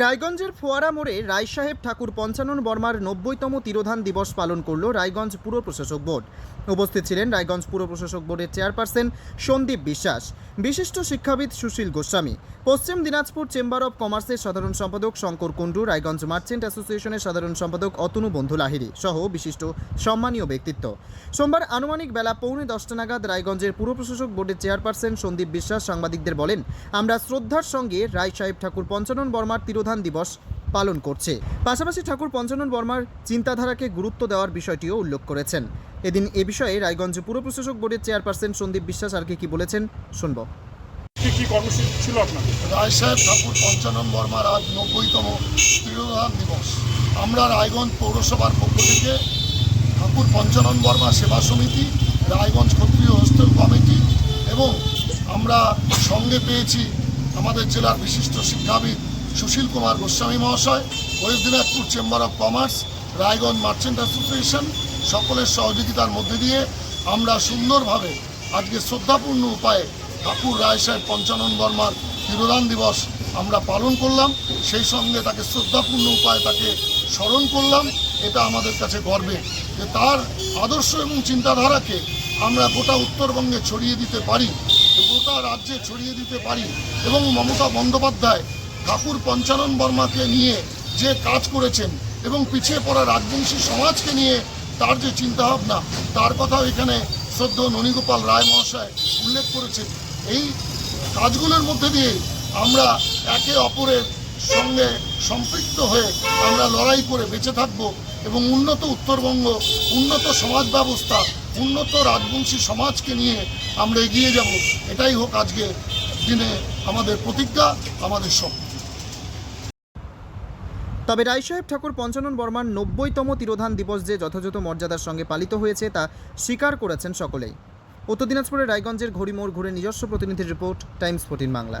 রায়গঞ্জের ফোয়ারা মোড়ে রায়সাহেব ঠাকুর পঞ্চানন বর্মার নব্বইতম তিরোধান দিবস পালন করল রায়গঞ্জ পুর প্রশাসক বোর্ড। উপস্থিত ছিলেন রায়গঞ্জ পুর প্রশাসক বোর্ডের চেয়ারপারসন সন্দীপ বিশ্বাস। বিশিষ্ট শিক্ষাবিদ সুশীল গোস্বামী। পশ্চিম দিনাজপুর চেম্বার অব কমার্সের সাধারণ সম্পাদক শঙ্কর কুণ্ডু, রায়গঞ্জ মার্চেন্ট অ্যাসোসিয়েশনের সাধারণ সম্পাদক অতনু বন্ধু লাহিড়ী সহ বিশিষ্ট সম্মানীয় ব্যক্তিত্ব। সোমবার আনুমানিক বেলা পৌনে দশটা নাগাদ রায়গঞ্জের পুর প্রশাসক বোর্ডের চেয়ারপারসন সন্দীপ বিশ্বাস সাংবাদিকদের বলেন, আমরা শ্রদ্ধার সঙ্গে রায় সাহেব ঠাকুর পঞ্চানন বর্মার তিরোধান দিবস পালন করছে। পাশাপাশি ঠাকুর পঞ্চানন বর্মার চিন্তাধারাকে গুরুত্ব দেওয়ার বিষয়টিও উল্লেখ করেছেন। এদিন এ বিষয়ে রায়গঞ্জ পুর প্রশাসক বোর্ডের চেয়ারপারসন সন্দীপ বিশ্বাস আর কি কি বলেছেন শুনব। কি কি কর্মসূচি ছিল রায় সাহেব ঠাকুর পঞ্চানন বর্মার আজ নব্বইতম তিরোধান দিবস। আমরা রায়গঞ্জ পৌরসভার পক্ষ থেকে ঠাকুর পঞ্চানন বর্মা সেবা সমিতি রায়গঞ্জ ক্ষত্রিয় হোস্টেল কমিটি এবং আমরা সঙ্গে পেয়েছি আমাদের জেলার বিশিষ্ট শিক্ষাবিদ সুশীল কুমার গোস্বামী মহাশয়, west Dinajpur chamber of commerce, Raiganj merchant association, সকলের সহযোগিতার মধ্যে দিয়ে আমরা সুন্দরভাবে আজকে শ্রদ্ধাপূর্ণ উপায়ে ঠাকুর রায় সাহেব পঞ্চানন বর্মার তিরোধান দিবস আমরা পালন করলাম। সেই সঙ্গে তাকে শ্রদ্ধাপূর্ণ উপায়ে তাকে স্মরণ করলাম। এটা আমাদের কাছে গর্বে যে তার আদর্শ এবং চিন্তাধারাকে আমরা গোটা উত্তরবঙ্গে ছড়িয়ে দিতে পারি, গোটা রাজ্যে ছড়িয়ে দিতে পারি এবং মমতা বন্দ্যোপাধ্যায় ঠাকুর পঞ্চানন বর্মাকে নিয়ে যে কাজ করেছেন এবং পিছিয়ে পড়া রাজবংশী সমাজকে নিয়ে তার যে চিন্তাভাবনা, তার কথাও এখানে সদ্য ননীগোপাল রায় মহাশয় উল্লেখ করেছেন। এই কাজগুলোর মধ্যে দিয়ে আমরা একে অপরের সঙ্গে সম্পৃক্ত হয়ে আমরা লড়াই করে বেঁচে থাকব এবং উন্নত উত্তরবঙ্গ, উন্নত সমাজ ব্যবস্থা, উন্নত রাজবংশী সমাজকে নিয়ে আমরা এগিয়ে যাব। এটাই হোক আজকে দিনে আমাদের প্রতিজ্ঞা, আমাদের স্বপ্ন। তবে রায় সাহেব ঠাকুর পঞ্চানন বর্মার নব্বইতম তিরোধান দিবস যে যথাযথ মর্যাদার সঙ্গে পালিত হয়েছে তা স্বীকার করেছেন সকলেই। উত্তর দিনাজপুরের রায়গঞ্জের ঘড়িমোড় ঘুরে নিজস্ব প্রতিনিধির রিপোর্ট, টাইমস ফোর্টিন বাংলা।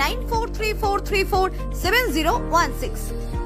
9434347016.